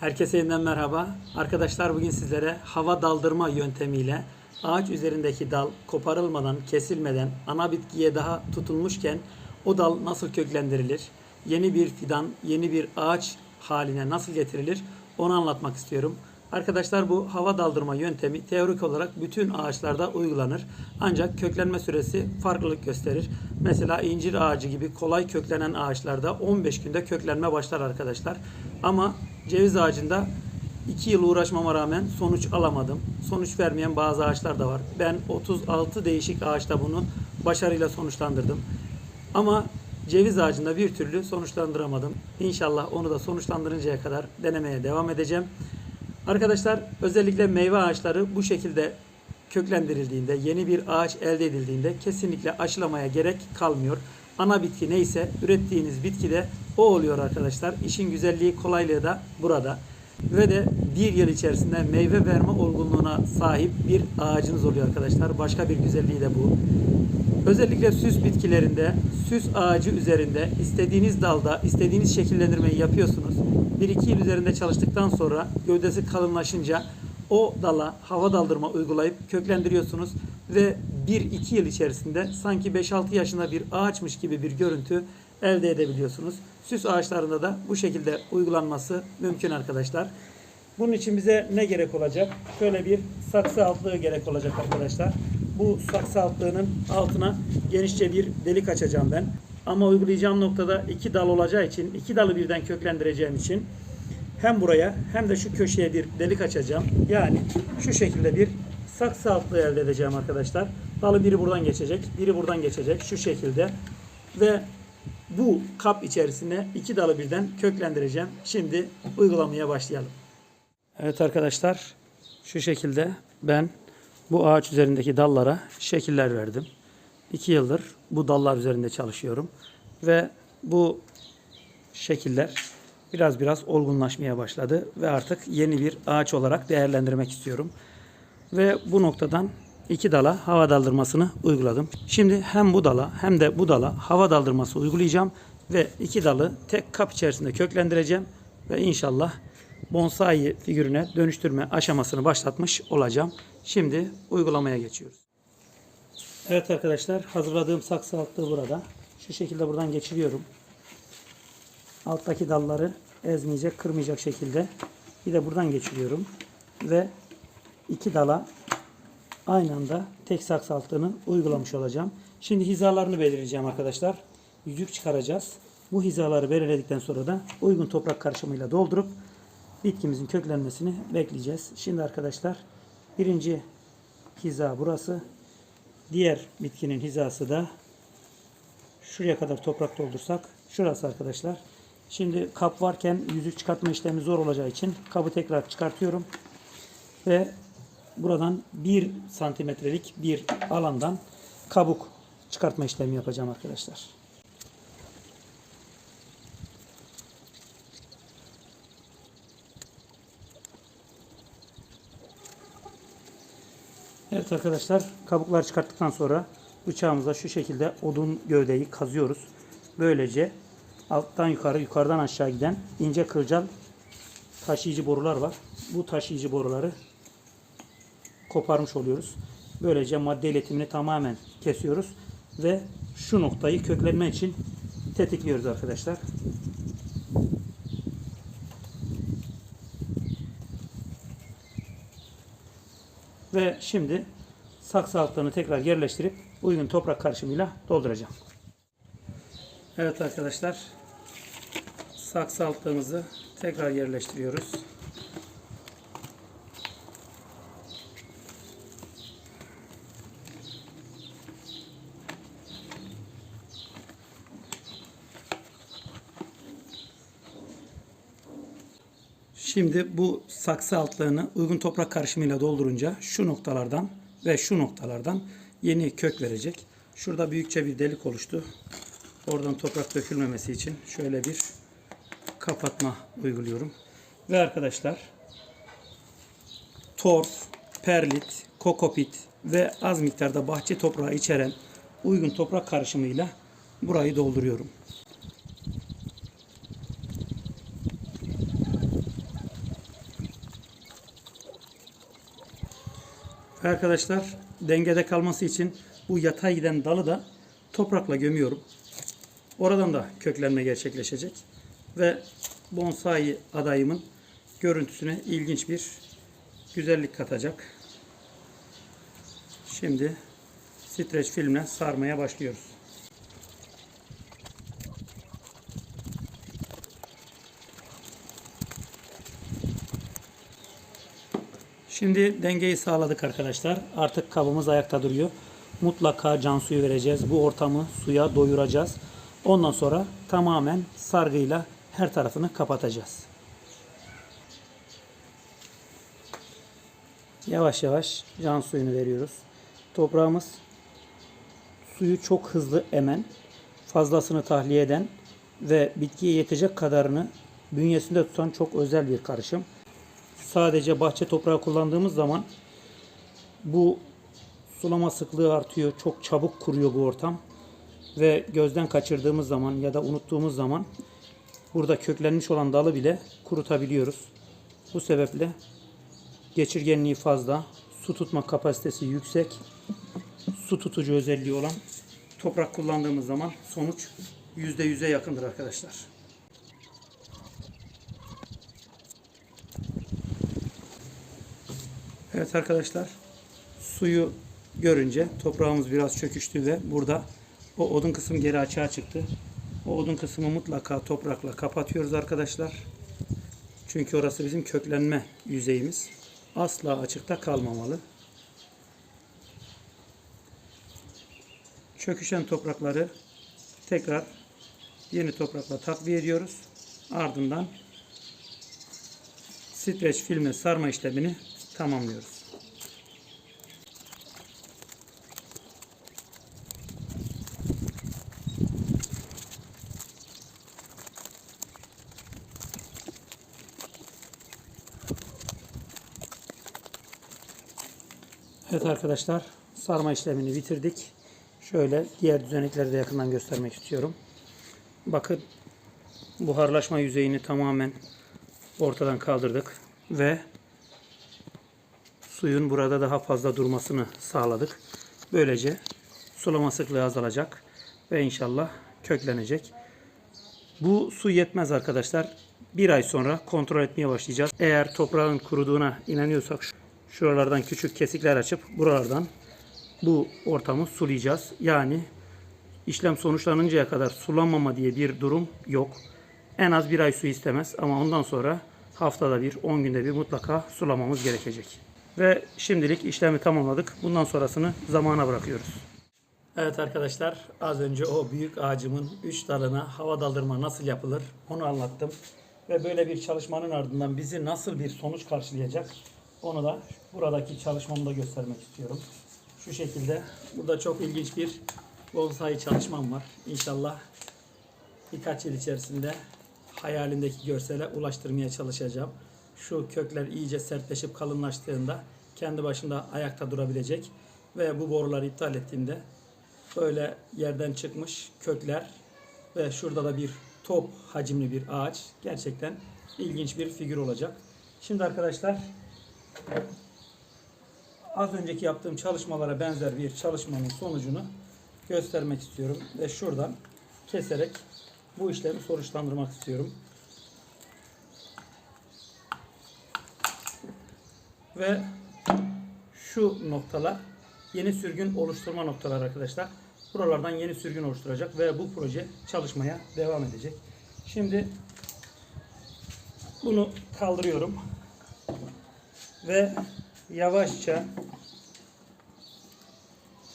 Herkese yeniden merhaba. Arkadaşlar bugün sizlere hava daldırma yöntemiyle ağaç üzerindeki dal koparılmadan, kesilmeden ana bitkiye daha tutunmuşken o dal nasıl köklendirilir? Yeni bir fidan, yeni bir ağaç haline nasıl getirilir? Onu anlatmak istiyorum. Arkadaşlar bu hava daldırma yöntemi teorik olarak bütün ağaçlarda uygulanır. Ancak köklenme süresi farklılık gösterir. Mesela incir ağacı gibi kolay köklenen ağaçlarda 15 günde köklenme başlar arkadaşlar. Ama ceviz ağacında 2 yıl uğraşmama rağmen sonuç alamadım. Sonuç vermeyen bazı ağaçlar da var. Ben 36 değişik ağaçta bunu başarıyla sonuçlandırdım. Ama ceviz ağacında bir türlü sonuçlandıramadım. İnşallah onu da sonuçlandırıncaya kadar denemeye devam edeceğim. Arkadaşlar özellikle meyve ağaçları bu şekilde köklendirildiğinde, yeni bir ağaç elde edildiğinde kesinlikle aşılamaya gerek kalmıyor. Ana bitki neyse ürettiğiniz bitki de o oluyor arkadaşlar. İşin güzelliği, kolaylığı da burada. Ve de bir yıl içerisinde meyve verme olgunluğuna sahip bir ağacınız oluyor arkadaşlar. Başka bir güzelliği de bu. Özellikle süs bitkilerinde, süs ağacı üzerinde istediğiniz dalda istediğiniz şekillendirmeyi yapıyorsunuz. 1-2 yıl üzerinde çalıştıktan sonra gövdesi kalınlaşınca o dala hava daldırma uygulayıp köklendiriyorsunuz ve 1-2 yıl içerisinde sanki 5-6 yaşında bir ağaçmış gibi bir görüntü elde edebiliyorsunuz. Süs ağaçlarında da bu şekilde uygulanması mümkün arkadaşlar. Bunun için bize ne gerek olacak? Şöyle bir saksı altlığı gerek olacak arkadaşlar. Bu saksı altlığının altına genişçe bir delik açacağım ben. Ama uygulayacağım noktada iki dal olacağı için, iki dalı birden köklendireceğim için hem buraya hem de şu köşeye bir delik açacağım. Yani şu şekilde bir saksı altlığı elde edeceğim arkadaşlar. Dalı biri buradan geçecek, biri buradan geçecek şu şekilde. Ve bu kap içerisine iki dalı birden köklendireceğim. Şimdi uygulamaya başlayalım. Evet arkadaşlar şu şekilde ben bu ağaç üzerindeki dallara şekiller verdim. İki yıldır bu dallar üzerinde çalışıyorum. Ve bu şekiller biraz biraz olgunlaşmaya başladı. Ve artık yeni bir ağaç olarak değerlendirmek istiyorum. Ve bu noktadan iki dala hava daldırmasını uyguladım. Şimdi hem bu dala hem de bu dala hava daldırması uygulayacağım. Ve iki dalı tek kap içerisinde köklendireceğim. Ve inşallah bonsai figürüne dönüştürme aşamasını başlatmış olacağım. Şimdi uygulamaya geçiyoruz. Evet arkadaşlar hazırladığım saksı altlığı burada. Şu şekilde buradan geçiriyorum. Alttaki dalları ezmeyecek, kırmayacak şekilde. Bir de buradan geçiriyorum. Ve iki dala aynı anda tek saksı altlığını uygulamış olacağım. Şimdi hizalarını belirleyeceğim arkadaşlar. Yüzük çıkaracağız. Bu hizaları belirledikten sonra da uygun toprak karışımıyla doldurup bitkimizin köklenmesini bekleyeceğiz. Şimdi arkadaşlar birinci hiza burası. Diğer bitkinin hizası da şuraya kadar toprak doldursak şurası arkadaşlar. Şimdi kap varken yüzük çıkartma işlemi zor olacağı için kabı tekrar çıkartıyorum. Ve buradan 1 santimetrelik bir alandan kabuk çıkartma işlemi yapacağım arkadaşlar. Evet arkadaşlar kabukları çıkarttıktan sonra bıçağımızla şu şekilde odun gövdeyi kazıyoruz. Böylece alttan yukarı yukarıdan aşağı giden ince kılcal taşıyıcı borular var. Bu taşıyıcı boruları koparmış oluyoruz. Böylece madde iletimini tamamen kesiyoruz ve şu noktayı köklenme için tetikliyoruz arkadaşlar. Ve şimdi saksı altlarını tekrar yerleştirip uygun toprak karışımıyla dolduracağım. Evet arkadaşlar saksı altlığımızı tekrar yerleştiriyoruz. Şimdi bu saksı altlarını uygun toprak karışımıyla doldurunca şu noktalardan ve şu noktalardan yeni kök verecek. Şurada büyükçe bir delik oluştu. Oradan toprak dökülmemesi için şöyle bir kapatma uyguluyorum. Ve arkadaşlar torf, perlit, kokopit ve az miktarda bahçe toprağı içeren uygun toprak karışımıyla burayı dolduruyorum. Arkadaşlar dengede kalması için bu yatay giden dalı da toprakla gömüyorum. Oradan da köklenme gerçekleşecek. Ve bonsai adayımın görüntüsüne ilginç bir güzellik katacak. Şimdi streç filmle sarmaya başlıyoruz. Şimdi dengeyi sağladık arkadaşlar. Artık kabımız ayakta duruyor. Mutlaka can suyu vereceğiz. Bu ortamı suya doyuracağız. Ondan sonra tamamen sargıyla her tarafını kapatacağız. Yavaş yavaş can suyunu veriyoruz. Toprağımız suyu çok hızlı emen, fazlasını tahliye eden ve bitkiye yetecek kadarını bünyesinde tutan çok özel bir karışım. Sadece bahçe toprağı kullandığımız zaman bu sulama sıklığı artıyor. Çok çabuk kuruyor bu ortam. Ve gözden kaçırdığımız zaman ya da unuttuğumuz zaman burada köklenmiş olan dalı bile kurutabiliyoruz. Bu sebeple geçirgenliği fazla, su tutma kapasitesi yüksek, su tutucu özelliği olan toprak kullandığımız zaman sonuç %100'e yakındır arkadaşlar. Evet arkadaşlar suyu görünce toprağımız biraz çöküştü ve burada o odun kısmı geri açığa çıktı. O odun kısmı mutlaka toprakla kapatıyoruz arkadaşlar. Çünkü orası bizim köklenme yüzeyimiz. Asla açıkta kalmamalı. Çöküşen toprakları tekrar yeni toprakla takviye ediyoruz. Ardından streç filme sarma işlemini tamamlıyoruz. Evet arkadaşlar sarma işlemini bitirdik. Şöyle diğer düzenekleri de yakından göstermek istiyorum. Bakın buharlaşma yüzeyini tamamen ortadan kaldırdık ve suyun burada daha fazla durmasını sağladık. Böylece sulama sıklığı azalacak ve inşallah köklenecek. Bu su yetmez arkadaşlar. Bir ay sonra kontrol etmeye başlayacağız. Eğer toprağın kuruduğuna inanıyorsak şuralardan küçük kesikler açıp buralardan bu ortamı sulayacağız. Yani işlem sonuçlanıncaya kadar sulanmama diye bir durum yok. En az bir ay su istemez ama ondan sonra haftada bir, 10 günde bir mutlaka sulamamız gerekecek. Ve şimdilik işlemi tamamladık. Bundan sonrasını zamana bırakıyoruz. Evet arkadaşlar az önce o büyük ağacımın 3 dalına hava daldırma nasıl yapılır onu anlattım. Ve böyle bir çalışmanın ardından bizi nasıl bir sonuç karşılayacak onu da buradaki çalışmamda göstermek istiyorum. Şu şekilde burada çok ilginç bir bonsai çalışmam var. İnşallah birkaç yıl içerisinde hayalindeki görsele ulaştırmaya çalışacağım. Şu kökler iyice sertleşip kalınlaştığında kendi başında ayakta durabilecek ve bu boruları iptal ettiğimde böyle yerden çıkmış kökler ve şurada da bir top hacimli bir ağaç gerçekten ilginç bir figür olacak. Şimdi arkadaşlar az önceki yaptığım çalışmalara benzer bir çalışmanın sonucunu göstermek istiyorum ve şuradan keserek bu işlemi sonuçlandırmak istiyorum. Ve şu noktalar yeni sürgün oluşturma noktaları arkadaşlar. Buralardan yeni sürgün oluşturacak ve bu proje çalışmaya devam edecek. Şimdi bunu kaldırıyorum ve yavaşça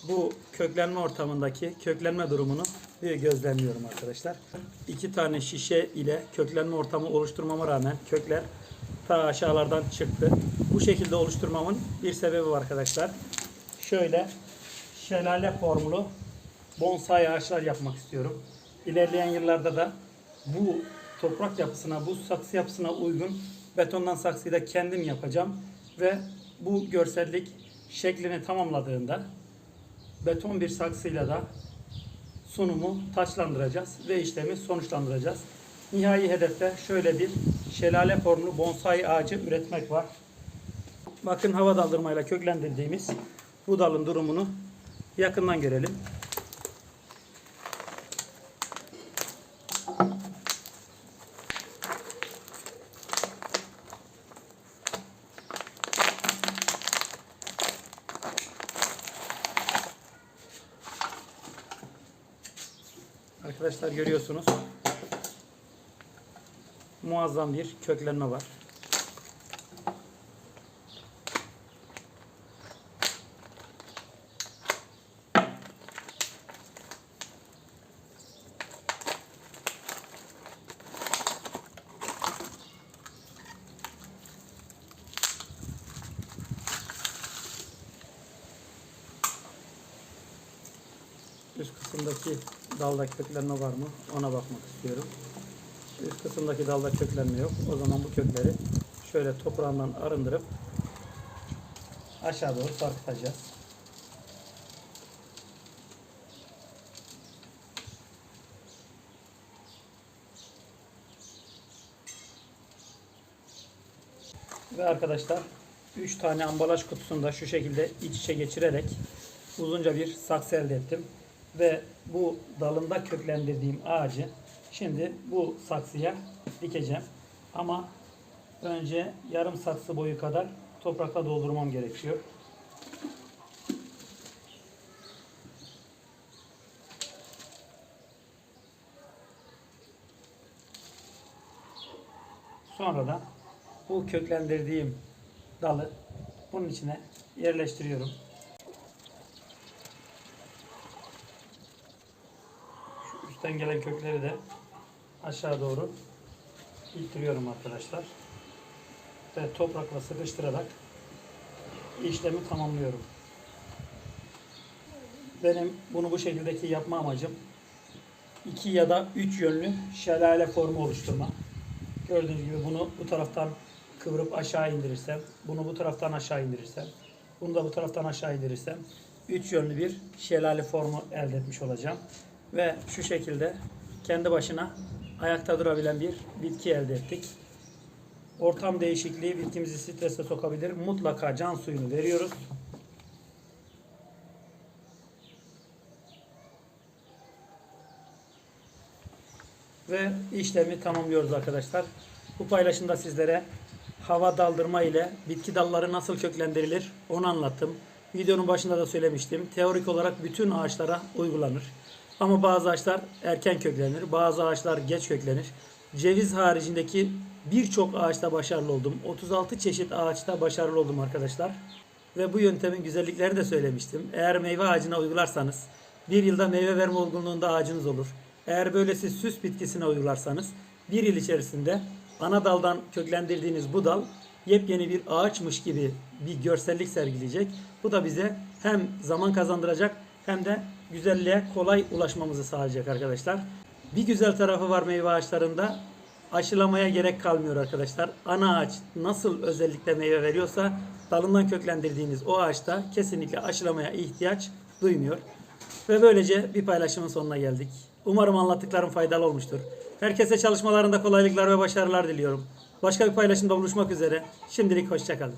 bu köklenme ortamındaki köklenme durumunu bir gözlemliyorum arkadaşlar. İki tane şişe ile köklenme ortamı oluşturmama rağmen kökler ta aşağılardan çıktı. Bu şekilde oluşturmamın bir sebebi var arkadaşlar. Şöyle şelale formlu bonsai ağaçlar yapmak istiyorum. İlerleyen yıllarda da bu toprak yapısına, bu saksı yapısına uygun betondan saksıyı da kendim yapacağım ve bu görsellik şeklini tamamladığında beton bir saksıyla da sunumu taçlandıracağız ve işlemi sonuçlandıracağız. Nihai hedefte şöyle bir şelale formlu bonsai ağacı üretmek var. Bakın hava daldırmayla köklendirdiğimiz bu dalın durumunu yakından görelim. Arkadaşlar görüyorsunuz. Muazzam bir köklenme var. Üst kısımdaki dalda köklenme var mı? Ona bakmak istiyorum. Üst kısımdaki dalda köklenme yok. O zaman bu kökleri şöyle toprağından arındırıp aşağı doğru sarkıtacağız. Ve arkadaşlar 3 tane ambalaj kutusunda şu şekilde iç içe geçirerek uzunca bir saksı elde ettim. Ve bu dalında köklendirdiğim ağacı şimdi bu saksıya dikeceğim. Ama önce yarım saksı boyu kadar toprakla doldurmam gerekiyor. Sonra da bu köklendirdiğim dalı bunun içine yerleştiriyorum. Şu üstten gelen kökleri de aşağı doğru ittiriyorum arkadaşlar. Ve toprakla sıkıştırarak işlemi tamamlıyorum. Benim bunu bu şekildeki yapma amacım iki ya da üç yönlü şelale formu oluşturma. Gördüğünüz gibi bunu bu taraftan kıvırıp aşağı indirirsem, bunu bu taraftan aşağı indirirsem, bunu da bu taraftan aşağı indirirsem, üç yönlü bir şelale formu elde etmiş olacağım. Ve şu şekilde kendi başına ayakta durabilen bir bitki elde ettik. Ortam değişikliği bitkimizi strese sokabilir. Mutlaka can suyunu veriyoruz. ve işlemi tamamlıyoruz arkadaşlar. Bu paylaşımda sizlere hava daldırma ile bitki dalları nasıl köklendirilir onu anlattım. Videonun başında da söylemiştim. Teorik olarak bütün ağaçlara uygulanır. Ama bazı ağaçlar erken köklenir, bazı ağaçlar geç köklenir. Ceviz haricindeki birçok ağaçta başarılı oldum. 36 çeşit ağaçta başarılı oldum arkadaşlar. Ve bu yöntemin güzelliklerini de söylemiştim. Eğer meyve ağacına uygularsanız bir yılda meyve verme olgunluğunda ağacınız olur. Eğer böylesi süs bitkisine uygularsanız bir yıl içerisinde ana daldan köklendirdiğiniz bu dal yepyeni bir ağaçmış gibi bir görsellik sergileyecek. Bu da bize hem zaman kazandıracak hem de güzelliğe kolay ulaşmamızı sağlayacak arkadaşlar. Bir güzel tarafı var meyve ağaçlarında. Aşılamaya gerek kalmıyor arkadaşlar. Ana ağaç nasıl özellikle meyve veriyorsa dalından köklendirdiğiniz o ağaçta kesinlikle aşılamaya ihtiyaç duymuyor. Ve böylece bir paylaşımın sonuna geldik. Umarım anlattıklarım faydalı olmuştur. Herkese çalışmalarında kolaylıklar ve başarılar diliyorum. Başka bir paylaşımda buluşmak üzere. Şimdilik hoşçakalın.